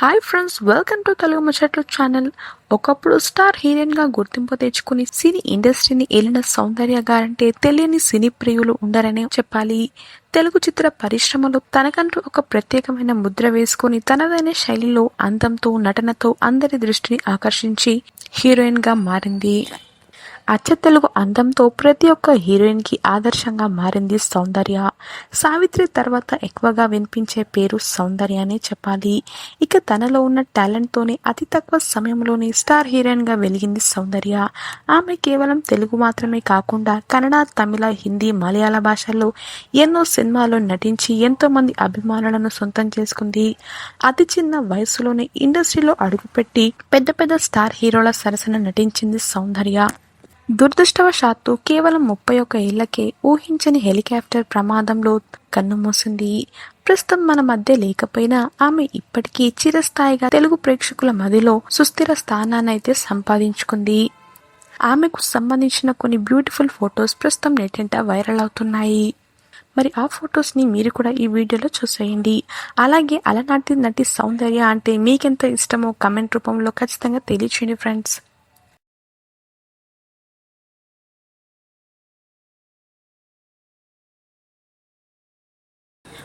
Hi friends welcome to Telugu Muchatlu channel ఒకప్పుడు star హీరోయిన్గా గుర్తింపు తెచ్చుకుని సినీ ఇండస్ట్రీని ఏలిన సౌందర్య గారంటే తెలియని సినీ ప్రియులు ఉండరనే చెప్పాలి. తెలుగు చిత్ర పరిశ్రమలో తనకంటూ ఒక ప్రత్యేకమైన ముద్ర వేసుకుని తనదైన శైలిలో అందంతో నటనతో అందరి దృష్టిని ఆకర్షించి హీరోయిన్గా మారింది. అచ్చ తెలుగు అందంతో ప్రతి ఒక్క హీరోయిన్కి ఆదర్శంగా మారింది సౌందర్య. సావిత్రి తర్వాత ఎక్కువగా వినిపించే పేరు సౌందర్య అనే చెప్పాలి. ఇక తనలో ఉన్న టాలెంట్ తోనే అతి తక్కువ సమయంలోనే స్టార్ హీరోయిన్గా వెలిగింది సౌందర్య. ఆమె కేవలం తెలుగు మాత్రమే కాకుండా కన్నడ తమిళ హిందీ మలయాళ భాషల్లో ఎన్నో సినిమాల్లో నటించి ఎంతో మంది అభిమానులను సొంతం చేసుకుంది. అతి చిన్న వయసులోనే ఇండస్ట్రీలో అడుగుపెట్టి పెద్ద పెద్ద స్టార్ హీరోల సరసన నటించింది సౌందర్య. దురదృష్టవశాత్తు కేవలం ముప్పై ఒక్క ఏళ్ళకే ఊహించని హెలికాప్టర్ ప్రమాదంలో కన్నుమూసింది ప్రస్తుతం మన మధ్య లేకపోయినా ఆమె ఇప్పటికీ చిరస్థాయిగా తెలుగు ప్రేక్షకుల మదిలో సుస్థిర స్థానాన్నైతే సంపాదించుకుంది. ఆమెకు సంబంధించిన కొన్ని బ్యూటిఫుల్ ఫొటోస్ ప్రస్తుతం నెట్టింట వైరల్ అవుతున్నాయి. మరి ఆ ఫొటోస్ని మీరు కూడా ఈ వీడియోలో చూసేయండి. అలాగే అలనాటి నటి సౌందర్య అంటే మీకెంత ఇష్టమో కమెంట్ రూపంలో ఖచ్చితంగా తెలియచేయండి ఫ్రెండ్స్.